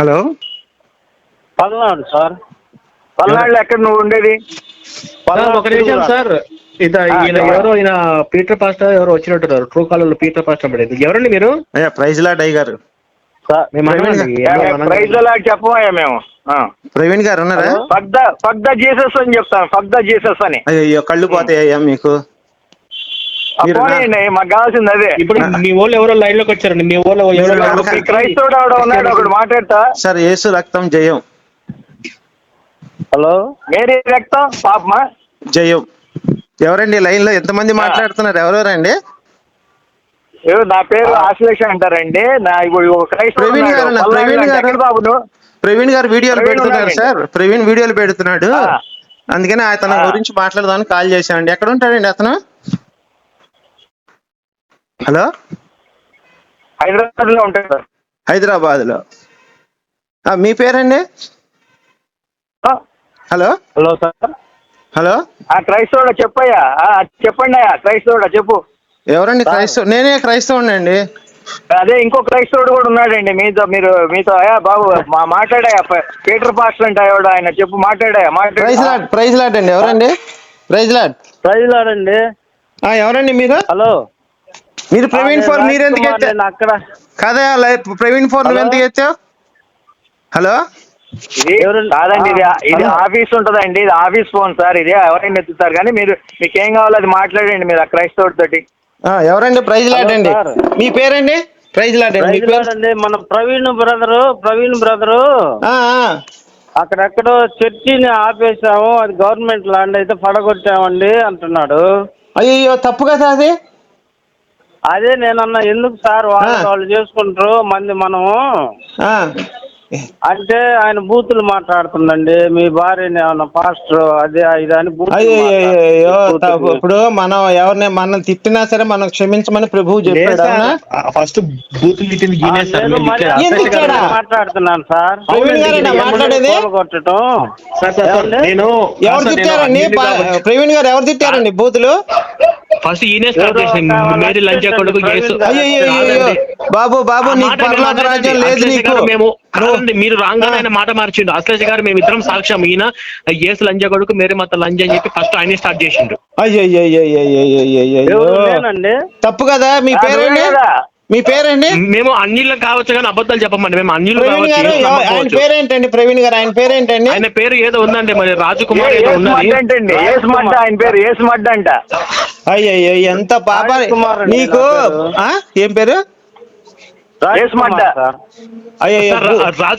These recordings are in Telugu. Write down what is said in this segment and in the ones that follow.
హలో? పల్నాడు సార్. పల్నాడులో ఎక్కడ నువ్వు ఉండేది? ఒక నిమిషం సార్. ఇద ఈయన. ఎవరో ఈయన పీటర్ పాస్టర్ ఎవరో వచ్చినట్టున్నారు. ట్రూ కాలర్లో పీటర్ పాస్టర్ పడేది. ఎవరండి మీరు? అయ్యా ప్రైజ్ లాట్ అయ్య గారు ప్రైజ్ లా చెప్పమయ్యా మేము? ప్రవీణ్ గారు ఉన్నారా? ఫక్ ద జీసస్ అని చెప్తాను ద జీసస్ అని. అయ్యో కళ్ళు పోతాయి అయ్యా మీకు. పోనీయండి మాకు కావాల్సింది అదే. ఇప్పుడు మీ వాళ్ళు ఎవరో లైన్లోకి వచ్చారండి మీ వాళ్ళు ఎవరో క్రైస్తవుడు ఆవిడ ఉన్నాడు ఒకడు మాట్లాడతా. సార్ యేసు రక్తం జయం. హలో? మేరీ రక్తం? పాపమా? జయం. ఎవరండి లైన్లో? ఎంతమంది మాట్లాడుతున్నారు? ఎవరెవరండి? నా పేరు ఆశ్లేష అంటారండి. నా ప్రవీణ్. గారు ప్రవీణ్ గారు. ఎక్కడ బాబు నువ్వు ప్రవీణ్ గారు వీడియోలు పెడుతున్నారు. సార్. ప్రవీణ్ వీడియోలు పెడుతున్నాడు. అందుకని అతని. గురించి మాట్లాడదామని కాల్ చేశానండి. ఎక్కడ ఉంటాడండి అతను? హలో? హైదరాబాద్లో ఉంటాడు సార్. హైదరాబాద్లో మీ పేరండి? ఆ, హలో? Hello sir. హలో? ఆ క్రైస్తవుడు చెప్పయ్యా? చెప్పండి అయ్యా క్రైస్తవుడా చెప్పు. ఎవరండి క్రైస్తవ? నేనే క్రైస్తవుని అండి. అదే ఇంకో క్రైస్తవుడు కూడా ఉన్నాడండి. మీతో మీరు మీతో అయ్యా బాబు మా మాట్లాడాయా పీటర్ పాస్టర్ అంటే ఆవిడ ఆయన చెప్పు మాట్లాడాయా ప్రైజ్ మాట్లాడా లాడ్ ప్రైజ్ లాడ్ అండి ఎవరండి? Praise lord. ప్రజలాడండి ఆ, ఎవరండి మీరు? హలో. మీరు ప్రవీణ్ ఫోర్ మీరు ఎందుకు అక్కడ కదా లై- ప్రవీణ్ ఫోర్ నువ్వు హలో? ఎందుకు ఎత్తావు? హలో? ఇది ఎవరండి? కాదండి ఇది ఇది. ఆఫీస్ ఉంటదండి ఇది ఆఫీస్ ఫోన్ సార్ ఇది ఎవరైనా ఎత్తుతారు కానీ మీరు మీకు ఏం కావాలో అది మాట్లాడండి మీరు ఆ క్రైస్తవుడి తోటి ఆ, ఎవరండి? ప్రైజ్ లాడ్ హలో, అండి. సార్. మీ పేరండి? ప్రైజ్ లాడ్ అండి. మీ పేరు? ప్రజలాడండి మన ప్రవీణ్ బ్రదరు ప్రవీణ్ బ్రదరు. అక్కడెక్కడో చర్చిని ఆపేసాము అది గవర్నమెంట్ ల్యాండ్ అయితే పడగొట్టామండి అంటున్నాడు. అయ్యో తప్పు కదా అది? అదే నేనన్నా ఎందుకు సార్ వాళ్ళు. వాళ్ళు చేసుకుంటారు మంది మనము. అంటే ఆయన బూతులు మాట్లాడుతుందండి మీ భార్యని ఏమన్నా పాస్టర్ అదే ఇది అని బూతులు అయ్యో అయ్యో మాట్లాడుతుంది. తప్పు. ఇప్పుడు మనం ఎవరిని మనం తిట్టినా సరే మనం క్షమించమని ప్రభువు చెప్పాడు? ఫస్ట్ బూత్ తిట్టింది ఆ, ఈయనే సార్ నేను మేము మరి ఇట్లా- ఎందుకు అసలు ఇక్కడ? మాట్లాడుతున్నాను సార్ మాట్లాడేది? నేను ఎవరు తిట్టారండి ప్రవీణ్ గారు ఎవరు తిట్టారండి బూతులు ఫస్ట్ ఈయనే స్టార్ట్ చేసింది మేరీ లంచ కొడుకు యేసు బాబు బాబు నీకు పరలోక అనలేదండి. రాజ్యం లేదు నీకు మేము మీరు రాంగ్ ఆయన మాట మార్చిండు అశ్లేష గారు మేము ఇద్దరం సాక్ష్యం ఈయన యేసు లంజ కొడుకు మేరీ మత లంజ అని చెప్పి ఫస్ట్ ఆయనే స్టార్ట్ చేసిండు అయ్యో అయ్యో అయ్యో అయ్యో అయ్యో అయ్యో అయ్యో ఎవరు నేనండి తప్పు కదా మీ కదా. మీ పేరండి? మేము అన్నిళ్ళు కావచ్చు కానీ అబద్ధాలు చెప్పమండి. మేము అన్నిళ్ళు ఆయన. పేరేంటండి? ప్రవీణ్ గారు ఆయన పేరేంటండి? ఆయన పేరు ఏదో ఉందండి మరి రాజకుమార్ ఏదో మడ్డ ఆయన పేరు ఏసు మడ్డ అంట. అయ్యో ఎంత పాప. నీకు? ఏం పేరు యేసు మడ్డ. సార్ అయ్యో సార్, రా- రాజ్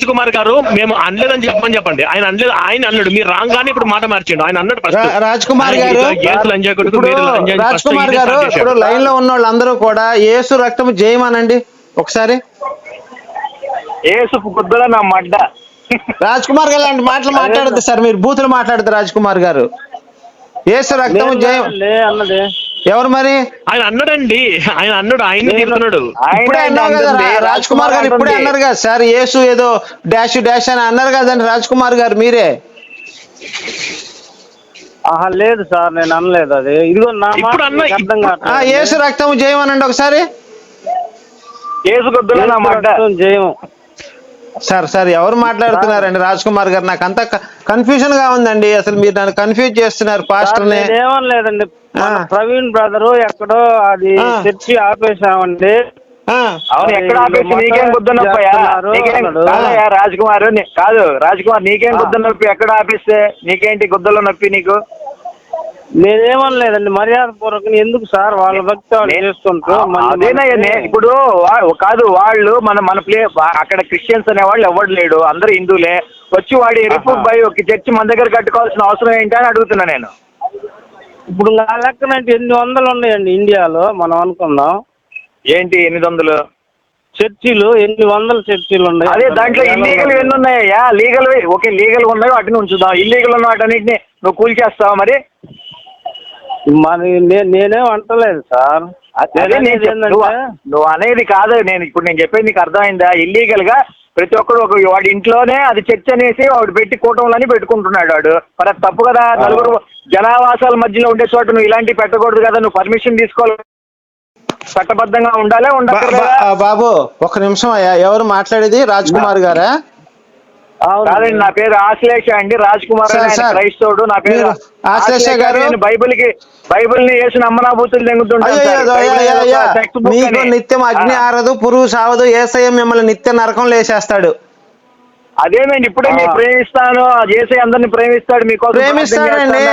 కుమార్ గారు మేము అనలేదని చెప్పమని చెప్పండి. ఆయన అనలేదు ఆయన అన్నాడు మీరు రాంగ్ గానీ ఇప్పుడు మాట మార్చిండు. ఆయన అన్నాడు రాజ్ కుమార్ గారు రాజ్ కుమార్ గారు. ఇప్పుడు లైన్లో ఉన్న వాళ్ళందరూ కూడా యేసు రక్తం జయమనండి. ఒకసారి. ఏసు గుద్దల నా మడ్డ. రాజ్ కుమార్ గారు లాంటి మాటలు మాట్లాడద్దు సార్. మీరు బూతులు మాట్లాడదు రాజ్ కుమార్ గారు. యేసు రక్తం జయం అన్నది. ఎవరు మరి? ఆయన అన్నాడండి. ఆయన అన్నాడు. ఆయన ఇప్పుడే అన్నారు కదా రాజ్ కుమార్ గారు ఇప్పుడే. అన్నారు కదా సార్. యేసు ఏదో డాష్ డాష్ అని అన్నారు కదండి రాజ్ కుమార్ గారు మీరే. ఆహా లేదు సార్ నేను అనలేదు అది. ఇదిగో నా మాట ఇప్పుడు అన్న- మీకు అర్థం ఆ కావట్లేదు. యేసు రక్తం జయం అనండి ఒకసారి నా యేసు మడ్డ రక్తం జయం సార్ సార్ ఎవరు మాట్లాడుతున్నారండి? రాజ్ కుమార్ గారు నాకు అంత కన్ఫ్యూజన్గా ఉందండి. అసలు మీరు నన్ను కన్ఫ్యూజ్ చేస్తున్నారు పాస్టర్ని నేనేమనలేదండి మన ఆ. ప్రవీణ్ బ్రదరు ఎక్కడో అది. చర్చి ఆపేసామండి ఆ, అవును ఎక్కడ ఆపేసి నీకేం రాజ్ కుమార్ కాదు రాజ్ కుమార్ నీకేం. గుద్ద నొప్పి ఎక్కడ ఆపిస్తే నీకేంటి గుద్దలో నొప్పి నీకు? నేనేమనలేదండి మర్యాద పూర్వకంగా ఎందుకు సార్ వాళ్ళ భక్తి వాళ్ళు అదేనయ్య నే- ఇప్పుడు వా- కాదు వాళ్ళు మన మన ప్లే వా- అక్కడ క్రిస్టియన్స్ అనే వాళ్ళు ఎవడు లేడు అందరూ హిందువులే. వచ్చి వాడి ఆహా. బై ఒక చర్చి మన దగ్గర కట్టుకోవాల్సిన అవసరం ఏంటి అని అడుగుతున్నా నేను. ఇప్పుడు నా లెక్కనంటే ఎన్ని వందలు ఉన్నాయండి ఇండియాలో మనం అనుకుందాం. ఏంటి ఎనిమిది వందలు? చర్చిలు ఎన్ని వందల చర్చిలు ఉన్నాయి. అదే దాంట్లో ఇల్లీగల్ ఎన్ని ఉన్నాయా లీగల్ ఓకే లీగల్ ఉన్నాయి వాటిని ఉంచుదాం. ఇల్లీగల్ ఉన్న వాటన్నిటిని నువ్వు కూల్ చేస్తావా మరి? మరి నే- నేనేం అంటలేదు సార్. అదే నేను నేను అనేది చెప్- నువ్వు అనేది కాదు నేను ఇప్పుడు నేను చెప్పేది నీకు అర్థమైందా? ఇల్లీగల్గా ప్రతి ఒక్కడు ఒక వాడి ఇంట్లోనే అది చర్చ్ అనేసి వాడు పెట్టి కూటంలని పెట్టుకుంటున్నాడు వాడు. మరి అది తప్పు కదా? నలుగురు జనావాసాల మధ్యలో ఉండే చోట నువ్వు ఇలాంటివి పెట్టకూడదు కదా? నువ్వు పర్మిషన్ తీసుకోవాలి. చట్టబద్ధంగా ఉండాలి బా- ఆ, బాబు ఒక నిమిషం అయ్యా. ఎవరు మాట్లాడేది? రాజ్ కుమార్ గారా. కాదండి నా పేరు ఆశ్లేష అండి. రాజ్ కుమార్ అని. క్రైస్తవుడు. నా పేరు ఆశ్లేష గారు? నేను బైబిల్కి బైబిల్ని వేసి నమ్మనాభూతులు తెంగుతుంటాను అయ్యో సార్. అయ్యో, అయ్యో, బైబిల్ అయ్యో, ఒక అయ్యో. text book మీకు. నిత్యం అగ్ని ఆరదు పురుగు సావదు. ఏసయ్య మిమ్మల్ని నిత్య నరకం లేచేస్తాడు అదేనండి ఇప్పుడే. మీరు ప్రేమిస్తాను. చేసే అందరిని ప్రేమిస్తాడు. మీకోసం ప్రేమిస్తాడండి.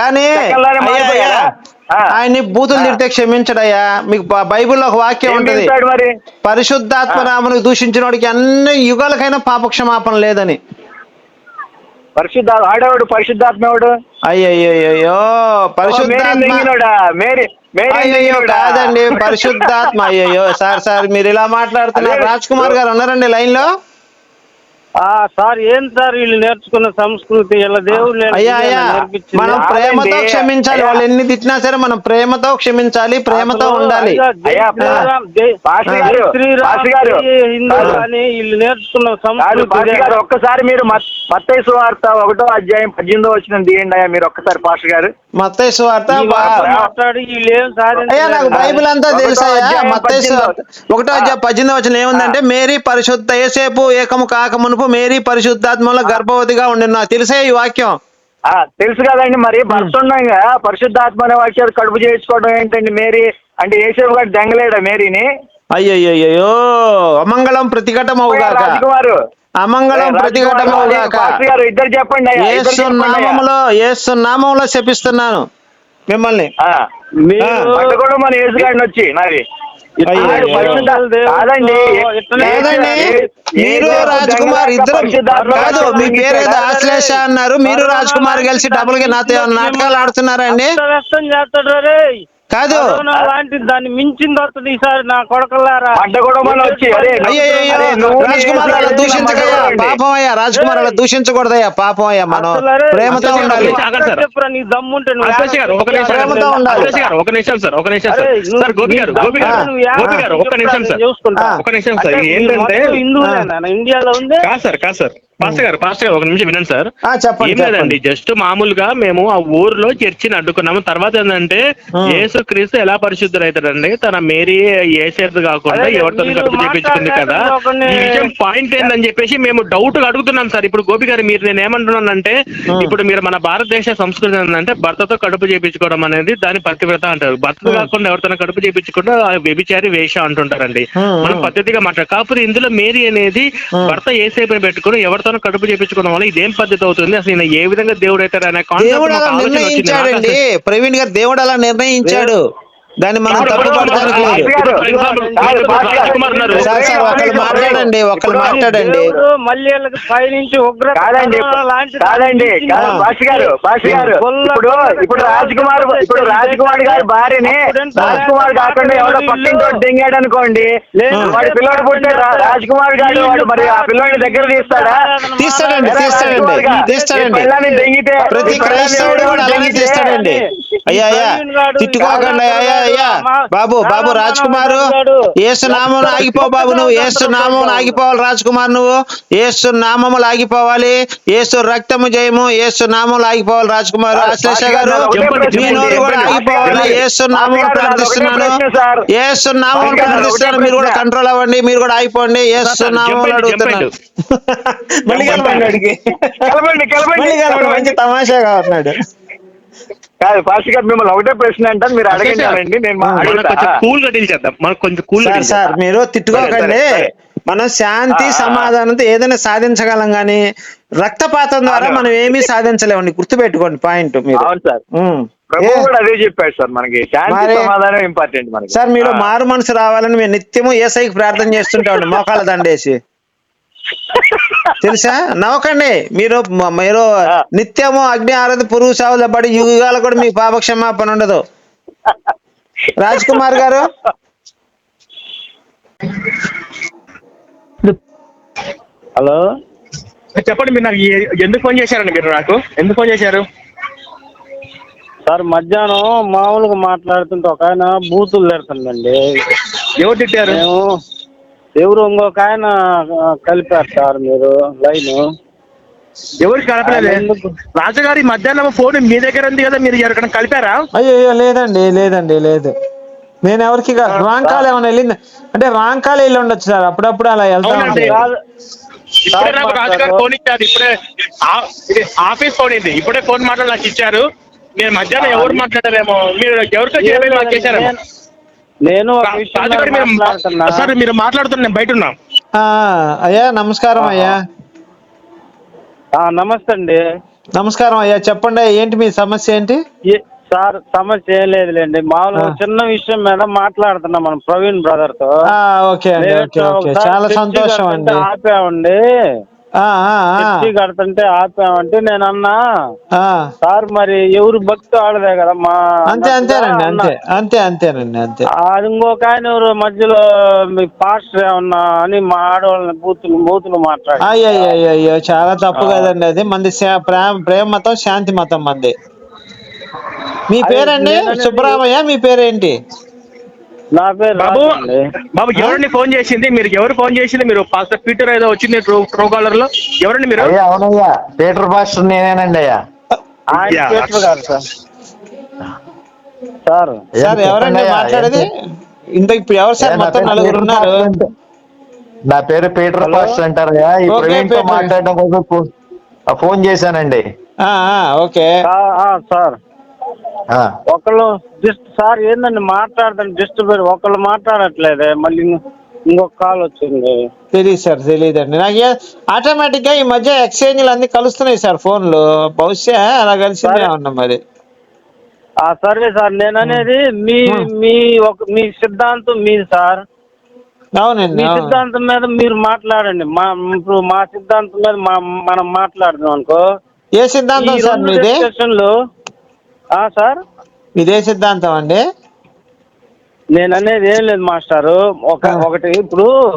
కానీ ఆయన్ని బూతులు. తిడితే క్షమించడయ్యా. మీకు బైబిల్లో ఒక వాక్యం ఉంటది. చేస్తాడు మరి? పరిశుద్ధాత్మ ఆ. నామను దూషించిన వాడికి అన్ని యుగాలకైనా పాప క్షమాపణ లేదని. పరిశుద్ధ ఆడవాడు పరిశుద్ధాత్మ అయ్యయ్యో మింగినోడా? కాదండి పరిశుద్ధాత్మ. అయ్యయ్యో సార్ సార్ మీరు ఇలా మాట్లాడుతున్నారు. రాజ్ కుమార్ గారు ఉన్నారండి లైన్లో సార్ ఏం సార్ వీళ్ళు నేర్చుకున్న సంస్కృతి ఇలా దేవుడు అయ్యా అయ్యా మనం. ప్రేమతో క్షమించాలి. వాళ్ళు ఎన్ని తిట్టినా సరే మనం ప్రేమతో క్షమించాలి ప్రేమతో ఉండాలి హిందూ. అని వీళ్ళు నేర్చుకున్న సంస్కృతి ఒక్కసారి మీరు మత్- మత్తయి సువార్త ఒకటో అధ్యాయం పద్దెనిమిదో వచ్చిన తీయండి అయ్యా మీరు ఒక్కసారి పాస్టర్ గారు మత్తయి సువార్త మాట్లాడి వీళ్ళు ఏం అయ్యా నాకు. బైబిల్ అంతా ఒకటో తెలుసయ్యా అధ్యాయం మత్తయి సువార్త పద్దెనిమిదో- ఒకటో అధ్యాయం పద్దెనిమిది వచ్చిన ఏముందంటే మేరీ పరిశుద్ధ ఏసేపు ఏకము కాకమునుపు మేరీ పరిశుద్ధాత్మలో గర్భవతిగా ఉండి నాకు తెలిసే ఈ వాక్యం. తెలుసు కదండి మరి భర్త ఉండగా పరిశుద్ధాత్మ అనే వాక్యాలు కడుపు చేయించుకోవడం ఏంటండి మేరీ? అంటే ఏసేపు గారు దెంగలేడా మేరీని? అయ్యయ్యో అమంగళం ప్రతిఘటమవుగాక అమంగళం ప్రతిఘటమవుగాక ఇద్దరు చెప్పండి ఏసు. నామములో ఏసు నామంలో శపిస్తున్నాను మిమ్మల్ని. వచ్చి నాది మీరు రాజ్ కుమార్ ఇద్దరు కాదు మీ పేరు ఏదో ఆశ్లేష అన్నారు. మీరు రాజ్ కుమార్ కలిసి డబుల్గా నాతో ఏమైనా నాటకాలు ఆడుతున్నారండి? కాదు. దాన్ని మించింది వస్తుంది ఈసారి నా కొడకల్లారా? రాజ్ కుమార్ అలా దూషించకయ్యా పాపం అయ్యా రాజ్ కుమార్ అలా దూషించకూడదయ్యా పాపం అయ్యా మనం ప్రేమతో ఉండాలి. నీ దమ్ముంటే ఒక ప్రేమతో ఉండాలి. ఒక నిమిషం సార్ ఒక నిమిషం సార్. గోపి గారు గోపి గారు ఒక్క నిమిషం సార్. ఒక నిమిషం సార్. ఏంటంటే ఇండియాలో ఉంది. కాదు సార్ కాదు సార్. పాస్టర్ గారు పాస్టర్ గారు ఒక నిమిషం వినండి సార్. ఏం లేదండి. జస్ట్ మామూలుగా మేము ఆ ఊర్లో చర్చిని అడ్డుకున్నాము. తర్వాత ఏంటంటే. యేసు క్రీస్తు ఎలా పరిశుద్ధుడైతాడండి? తన మేరీ ఏసేది కాకుండా ఎవరితో చేపించుకుంది కదా. ఈ విషయం పాయింట్ ఏందని చెప్పేసి మేము డౌట్ అడుగుతున్నాం సార్. ఇప్పుడు గోపి గారు మీరు నేను ఏమంటున్నానంటే. ఇప్పుడు మీరు మన భారతదేశ సంస్కృతి ఏంటంటే భర్తతో కడుపు చేపించుకోవడం అనేది దాని పతివ్రత అంటారు. భర్త కాకుండా ఎవరితో కడుపు చేపించకుండా ఆ వ్యభిచారి వేష అంటుంటారండి. మనం పద్ధతిగా మాట్లాడు కాకపోతే ఇందులో మేరీ అనేది భర్త ఏసేపు పెట్టుకుని ఎవరితోనో కడుపు చేపించుకోవడం వల్ల ఇదేం పద్ధతి అవుతుంది? అసలు ఈయన ఏ విధంగా దేవుడు అవుతారు అనే దేవుడు అలా. నిర్ణయించాడండి. ప్రవీణ్ గారు దేవుడు అలా నిర్ణయించాడు. దాన్ని మనం తప్పు పడడానికి లేదు. సార్ సార్ ఒకళ్ళు మాట్లాడండి ఒకళ్ళు మాట్లాడండి మళ్ళీ పైనుంచి ఉగ్ర కాదండి కాదండి. భాష గారు భాష గారు ఇప్పుడు ఇప్పుడు రాజ్ కుమార్ ఇప్పుడు రాజ్ కుమార్ గారి భార్యని రాజ్ కుమార్ కాకుండా ఎవడో పక్కింటి దెంగాడు అనుకోండి లేదు. వాడి పిల్లోడు పుట్టే రాజ్ కుమార్ గారు వాడు మరి ఆ పిల్లోని దగ్గర తీస్తాడా తీస్తాడండి తీస్తాడండి తీస్తాడండి ప్రతి క్రైస్తవుడు కూడా అలానే దెంగితే, తీస్తాడండి అయ్యా అయ్యా తిట్టుకోకండి అయ్యా అయ్యా బాబు బాబు రాజ్ కుమార్ ఏసు నామం ఆగిపో బాబు నువ్వు ఏసు నామం ఆగిపోవాలి రాజ్ కుమార్ నువ్వు ఏసు నామములు ఆగిపోవాలి ఏసు రక్తము జయము ఏసు నామములు ఆగిపోవాలి రాజ్ కుమార్ ఆశ్లేష గారు మీ నోరు కూడా ఆగిపోవాలి ఏసు నామం ప్రార్థిస్తున్నాను ఏసు నామం ప్రార్థిస్తున్నాను మీరు కూడా కంట్రోల్ అవ్వండి మీరు కూడా ఆగిపోండి ఏసు నామం అడుగుతున్నాను. మళ్ళీ కలపండి మంచి తమాషాగా ఉన్నాడు. కాదు పాస్టర్ గారు మిమ్మల్ని ఒకటే ప్రశ్న అంటాను మీరు అడగండి నేను కూల్గా డీల్ చేద్దాం. మనం కొంచెం కూల్ సార్ మీరు తిట్టుకోకండి. మనం శాంతి. సమాధానంతో ఏదైనా సాధించగలం గానీ రక్తపాతం ద్వారా. మనం ఏమీ సాధించలేమండి. గుర్తుపెట్టుకోండి పాయింట్ మీరు. అవును సార్. అదే చెప్పాడు సార్ మనకి. శాంతి మరి- సమాధానం ఇంపార్టెంట్ మనకి. సార్ మీరు. మారు మనసు రావాలని మేము నిత్యము ఏసైకి ప్రార్థన చేస్తుంటామండి. మోకాళ్ళ దండేసి. తెలుసా? నవ్వకండి. మీరు మీరు. నిత్యము అగ్ని ఆరది పురుగు సావుల పడి యుగాలు కూడా మీ పాప క్షమాపణ ఉండదు. రాజ్ కుమార్ గారు? హలో? చెప్పండి మీరు నాకు ఎందుకు ఫోన్ చేశారండి మీరు నాకు? ఎందుకు ఫోన్ చేశారు? సార్ మధ్యాహ్నం మామూలుగా మాట్లాడుతుంటే ఒక ఆయన బూతులు తిడుతుందండి ఎవరు తిట్టారు? మేము ఎవరు ఇంకొక ఆయన కలిపారు సార్ మీరు లైన్. ఎవరు కలపలేదే? రాజుగారి మధ్యాహ్నం ఫోన్ మీ దగ్గర ఉంది కదా మీరు ఎక్కడ కలిపారా? అయ్యో లేదండి లేదండి లేదు. నేను ఎవరికి రాంగ్ కాల్ ఏమైనా వెళ్ళింది? అంటే రాంగ్ కాల్ వెళ్ళి ఉండొచ్చు సార్ అప్పుడప్పుడు అలా వెళ్తా ఇప్పుడే నాకు. ఫోన్ ఇచ్చారు ఇప్పుడే ఆఫీస్ ఫోన్ ఇది ఇప్పుడే ఫోన్ మాట్లాడి నాకు ఇచ్చారు. నేను మధ్యాహ్నం ఎవరు మాట్లాడారేమో మీరు ఎవరితో చేయలేదు నాకు చేశారేమో నేను- సార్ మీరు మాట్లాడుతున్న నేను బయట ఉన్నా. ఆ, అయ్యా నమస్కారం అయ్యా. ఆ, నమస్తే అండి. నమస్కారం అయ్యా చెప్పండి ఏంటి మీ సమస్య ఏంటి? సార్ సమస్య ఏం లేదులేండి. మామూలుగా. చిన్న విషయం మీద మాట్లాడుతున్నాం మనం ప్రవీణ్ బ్రదర్తో. ఆ, ఓకే చాలా సంతోషం అండి. ఆపామండి. చర్చి కడుతుంటే ఆపామంటే నేను అన్నా. సార్ మరి ఎవరు భక్తి ఆడదే కదా మా అంతే అంతేనండి. అంతే అంతే అంతేనండి అంతే. అది ఇంకొక ఆయన మధ్యలో మీ పాస్టర్ ఏమన్నా అని మా ఆడవాళ్ళని బూతులు బూతులు మాట్లాడి అయ్యో అయ్యో చాలా తప్పు కదండి అది. మంది ప్రేమ ప్రేమ మతం శాంతి మతం మంది. మీ పేరండి? సుబ్బరామయ్య మీ పేరేంటి? నా పేరు బాబు. బాబు ఎవరిని ఫోన్ చేసింది? మీరు ఎవరు ఫోన్ చేసింది? మీరు పాస్టర్ పీటర్ ఏదో వచ్చింది ట్రూ ట్రూ కాలర్లో ఎవరండి మీరు? అయ్యా అవునయ్యా. పీటర్ పాస్టర్ నేనేనండి అయ్యా. ఆయన గారు సార్. సార్. అయ్యా, సార్ ఎవరండి అయ్యా, మాట్లాడేది? ఇంత ఇప్పుడు ఎవరు సార్ అయ్యా, నా మొత్తం పేరు నలుగురు పీటర్ ఉన్నారు? నా పేరు పీటర్? పాస్టర్ అంటారయ్యా ఈ ఓకే, ప్రవీణ్తో. మాట్లాడడం కోసం ఫోన్ చేశానండి. ఆ, ఆ, ఓకే. ఆ, ఆ, సార్. ఒకళ్ళు డిస్ట్ సార్ ఏందండి మాట్లాడదండి డిస్టర్బ్ ఒకళ్ళు మాట్లాడట్లేదే మళ్ళీ ఇంకో- ఇంకొక కాల్ వచ్చింది. తెలియదు సార్ తెలియదండి నాకు ఆటోమేటిక్గా ఈ మధ్య ఎక్స్చేంజ్లు అన్ని కలుస్తున్నాయి సార్ ఫోన్లు. బహుశా అలా కలిసిందే. ఉన్నా మరి. ఆ సరే సార్ నేను అనేది మీ. మీ ఒక మీ సిద్ధాంతం మీది సార్. అవునండి మీ. సిద్ధాంతం మీద మీరు మాట్లాడండి. మా ఇప్పుడు మా సిద్ధాంతం మీద మా మనం మాట్లాడదాం అనుకో ఏ సిద్ధాంతం సార్ మీది? సార్? ఇదే సిద్ధాంతం అండి. నేను అనేది ఏం లేదు మాస్టారు. ఒక. ఒకటి ఇప్పుడు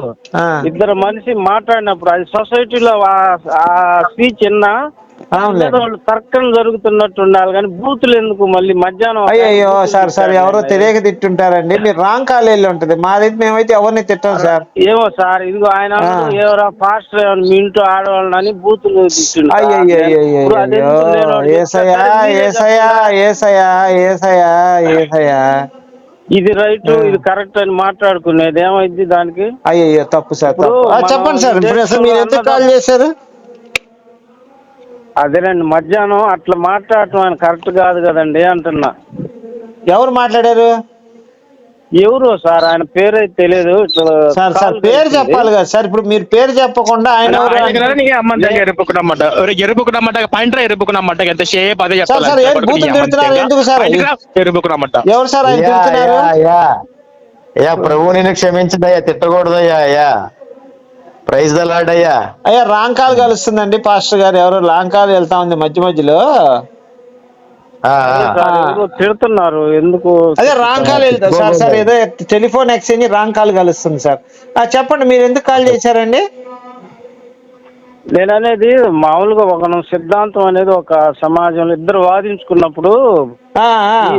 ఇద్దరు మనిషి మాట్లాడినప్పుడు అది సొసైటీలో ఆ- స్పీచ్ విన్నా వాళ్ళు తర్కం జరుగుతున్నట్టు ఉండాలి కానీ బూతులు ఎందుకు మళ్ళీ మధ్యాహ్నం అయ్యో సార్ సార్ ఎవరో. తెలియక తిట్టుంటారండి. మీరు రాంగ్ కాల్ వెళ్ళి ఉంటది. మాదైతే మేమైతే ఎవరిని తిట్టాం సార్. ఏమో సార్ ఇదిగో ఆయన ఎవరో ఏమన్నా మీ ఇంట్లో ఆడవాళ్ళని అని బూతులు అయ్యో ఏసయ్యా ఏసయ్యా. ఏసయ్యా ఏసయ్యా ఏసయ్యా ఇది రైట్ ఇది కరెక్ట్ అని మాట్లాడుకునేది. ఏమైంది దానికి? అయ్యయ్యో తప్పు సార్ చెప్పండి సార్. ఇప్పుడు అసలు మీరు ఎందుకు కాల్ చేశారు? అదేనండి మధ్యాహ్నం అట్లా మాట్లాడటం ఆయన కరెక్ట్ కాదు కదండి అంటున్నా. ఎవరు మాట్లాడారు? ఎవరు సార్? ఆయన పేరు అయితే తెలియదు ఇట్లా సార్ సార్ పేరు. చెప్పాలి కదా సార్. ఇప్పుడు మీరు పేరు చెప్పకుండా ఆయన ఎరుపుకున్నమాట ఎరుపుకున్నమాట పాయింటర్ ఎరుపుకున్నమాట ఎంత షేప్ అదే సార్, సార్, ఏంటి బూతులు తిడుతున్నారు? ఎందుకు సార్? ఎరుపుకున్నమాట ఎవరు సార్ ఆయన అయ్యా, తిడుతున్నారు? అయ్యా ప్రభు నేను క్షమించదయ్యా తిట్టకూడదయ్యా అయ్యా. ప్రైజ్ దలాడయ్యా అయ్యా. రాంగ్ కాల్ కలుస్తుందండి పాస్టర్ గారు. ఎవరో రాంగ్ కాల్ వెళ్తా ఉంది మధ్య మధ్యలో. తిడుతున్నారు ఎందుకు? అదే రాంగ్ కాల్ వెళ్తా సార్ సార్ ఏదో టెలిఫోన్ ఎక్స్చేంజ్ రాంగ్ కాల్ కలుస్తుంది సార్. ఆ, చెప్పండి మీరు ఎందుకు కాల్ చేశారండి? నేను అనేది మామూలుగా ఒక సిద్ధాంతం అనేది ఒక సమాజంలో ఇద్దరు వాదించుకున్నప్పుడు.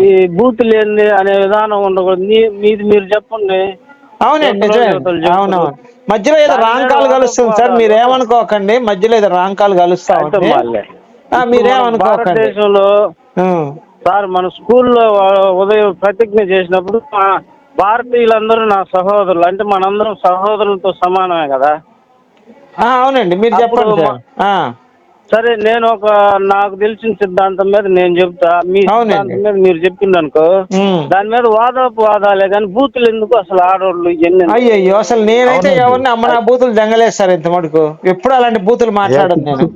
ఈ బూతులు ఏంది అనే విధానం ఉండకూడదు. మీది మీరు చెప్పండి. అవునండి. అవునవును. మధ్యలో ఏదో రాంగ్ కాల్ కలుస్తుంది సార్ వాదాలు. మీరు ఏమనుకోకండి మధ్యలో ఏదో రాంగ్ కాల్ కలుస్తా మీరేమనుకోకండి. భారతదేశంలో. సార్ మన స్కూల్లో ఉదయం ప్రతిజ్ఞ చేసినప్పుడు భారతీయులందరూ నా సహోదరులు అంటే మనందరం సహోదరులతో సమానమే కదా? ఆ, అవునండి మీరు చెప్పండి సార్ నేను ఒక నాకు తెలిసిన సిద్ధాంతం మీద నేను చెప్తా మీ అవునండి. సిద్ధాంతం మీద మీరు చెప్పింది అనుకో. దాని మీద వాదపు వాదాలే కానీ బూతులు ఎందుకు అసలు ఆడవాళ్ళు ఇవన్నీ? అయ్యయ్యో అసలు నేనైతే అవునండి. ఎవరిని అమ్మ నా బూతులు జంగలేదు సార్ ఇంత మటుకు ఎప్పుడు అలాంటి బూతులు మాట్లాడను నేను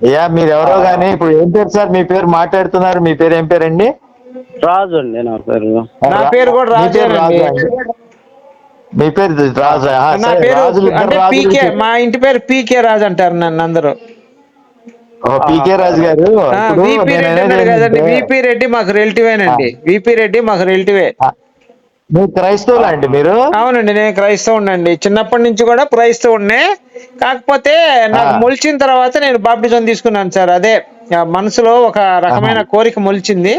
అయ్యా మీరు ఎవరో గానీ ఇప్పుడు ఏం పేరు సార్ మీ పేరు మాట్లాడుతున్నారు మీ పేరు ఏం పేరండి రాజు అండి నా పేరు నా పేరు కూడా మీ పేరు రాజేనండి. రాజు అండి. మీ పేరు రాజు ఆ, నా సరే, పేరు రాజులు ఇద్దరు అంటే రాజులు పీకే మా ఇంటి పేరు పీకే రాజు అంటారు నన్ను అందరూ పీకే రాజు గారు ఇప్పుడు విపి రెడ్డి కదండి ఏంటంటే, విపి రెడ్డి మాకు రిలేటివేనండి విపి రెడ్డి మాకు రిలేటివే మీరు క్రైస్తవులా అండి మీరు? అవునండి నేను క్రైస్తవునండి చిన్నప్పటి నుంచి కూడా క్రైస్తవుడినే కాకపోతే నాకు. మొలిచిన తర్వాత నేను బాప్టిజం తీసుకున్నాను సార్ అదే మనసులో ఒక రకమైన కోరిక మొలిచింది.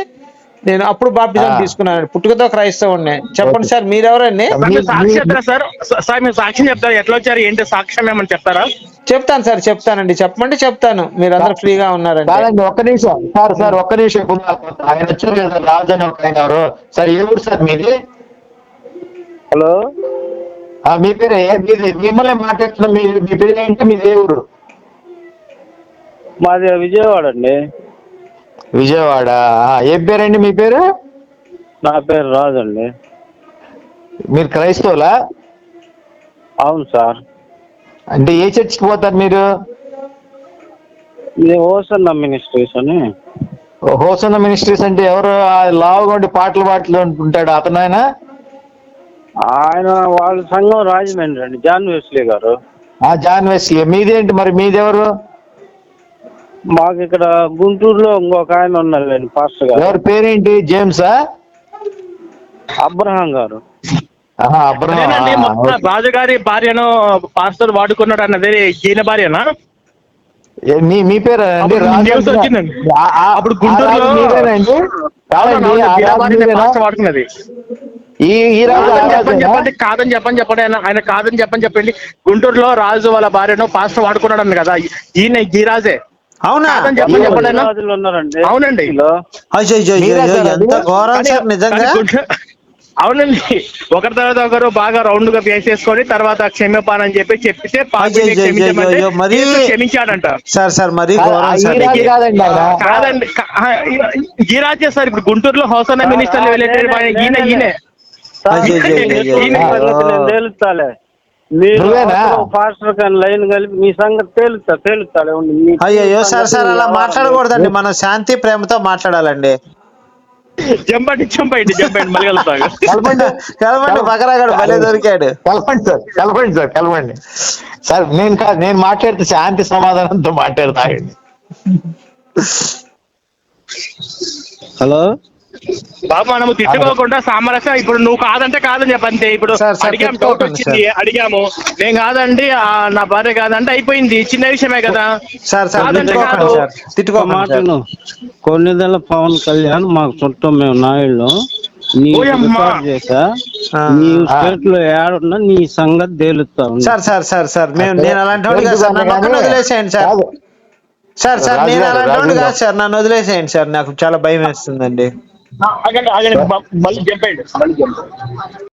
నేను అప్పుడు బాప్టిజం. తీసుకున్నాను. పుట్టుకతో క్రైస్తవుడినే చెప్పండి సార్ మీరెవరండి సాక్షి చెప్తారా సార్? సార్ మీరు సాక్ష్యం చెప్తారా? ఎట్లా వచ్చారు? ఏంటి సాక్ష్యం ఏమని చెప్తారా? చెప్తాను సార్ చెప్తానండి. చెప్పమంటే చెప్తాను. మీరు అందరు ఫ్రీగా ఉన్నారండి కాదండి ఒక్క నిమిషం. సార్ సార్ ఒక్క నిమిషం. ఇప్పుడు ఆయన వచ్చారు కదా రాజు అని ఒక ఆయన సార్ ఏ ఊరు సార్ మీది? హలో? ఆ, మీ పేరు? ఏ- మీది? మిమ్మల్ని మాట్లాడుతున్నా మీ మీ పేరు ఏంటి మీ దేవుడు మాది విజయవాడ అండి. విజయవాడ. ఏం పేరండి మీ పేరు? నా పేరు రాజు అండి. మీరు క్రైస్తవులా? అవును సార్. అంటే ఏ చర్చికి పోతారు మీరు? ఇది ఓసన్న మినిస్ట్రీస్ అని. హోసన్న మినిస్ట్రీస్ అంటే ఎవరు? ఆ లావుగొండి పాటలు పాటలు ఉంటాడు అతను ఆయన? ఆయన వాళ్ళ సంఘం రాజమండ్రి అండి జాన్ వెస్లీ గారు. ఆ జాన్ వెస్లీ. మీదేంటి మరి మీదెవరు? మాకు ఇక్కడ గుంటూరులో ఇంకొక ఆయన ఉన్నారండి పాస్టర్ గారు. ఎవరి పేరేంటి? జేమ్సా అబ్రహాం గారు. ఆహా, అబ్రహం. అదేనండి ఆ, మొన్న రాజుగారి భార్యను పాస్టర్ వాడుకున్నాడు అన్నది ఈయన భార్యనా? ఏ, మీ మీ పేరు అండి? అప్పుడు రాజు న్యూస్ అంటున్నా. వచ్చిందండి. ఆ- ఆ- అప్పుడు ఆ గుంటూరులో- రాజు మీరేనండి కాదండి అవును, ఆ ఈయన రాజు భార్యనే మీరేనా? పాస్టర్ వాడుకున్నది. ఈ ఈ రాజు ఆ కాదని చెప్పని రాజేనా? చెప్పండి కాదని చెప్పని చెప్పండి ఆయన ఆయన కాదని చెప్పని చెప్పండి. గుంటూరులో రాజు వాళ్ళ భార్యను పాస్టర్ వాడుకున్నాడు అన్న కదా ఈయన ఈ రాజే. అవునా? అవునండి. ఎంత? ఘోరం సార్ నిజంగా? అవునండి. ఒకరి తర్వాత ఒకరు బాగా రౌండ్గా వేసేసుకొని తర్వాత క్షమ్యపాన్ అని చెప్పి చెప్పితే క్షమించాడంట. సార్ సార్ మరీ ఈ రాజు. కాదండి ఈ రాజ్య సార్ ఇప్పుడు గుంటూరులో హౌస్ అన్న మినిస్టర్ ఈయన. ఈయన. తేలుస్తాలే. పాస్టర్ కానీ లైన్ కలిపి మీ సంగతి ఉండి మీ అయ్యో సార్ సార్ అలా మాట్లాడకూడదండి మనం శాంతి ప్రేమతో మాట్లాడాలండి. జంపండి జంపండి జంపండి మళ్ళీ కలుగుతాగా కలపండి కలవండి బకరాగాడు భలే దొరికాడు. కలపండి సార్ కలపండి సార్ కలపండి. సార్ నేను కాదు నేను మాట్లాడితే శాంతి సమాధానంతో మాట్లాడతాయండి. హలో? బాబు మనము తిట్టుకోకుండా సామరస్యం ఇప్పుడు నువ్వు కాదంటే కాదని చెప్పంతే. ఇప్పుడు అడిగాము డౌట్ వచ్చింది అడిగాము. నేను కాదండి నా భార్య కాదంటే అయిపోయింది. చిన్న విషయమే కదా. సార్ సార్ కాదంటే తిట్టుకోకండి కాదు. సార్ తిట్టుకోకండి సార్. మాటను కొన్నిదల పవన్ కళ్యాణ్ మాకు చుట్టం మేము నాయుళ్ళు. నీ ఆ, నీ. స్టేట్లో ఏడున్నా నీ సంగతి తేలుస్తా ఉంది. సార్ సార్ సార్ సార్ మేము నేను అలాంటి సార్. వదిలేసేయండి సార్. సార్ సార్ నేను అలాంటి కాదు. సార్. నన్ను వదిలేసేయండి సార్. నాకు చాలా భయం వేస్తుందండి. ఆగండి ఆగండి మళ్ళీ జంపండి మళ్ళీ జంపండి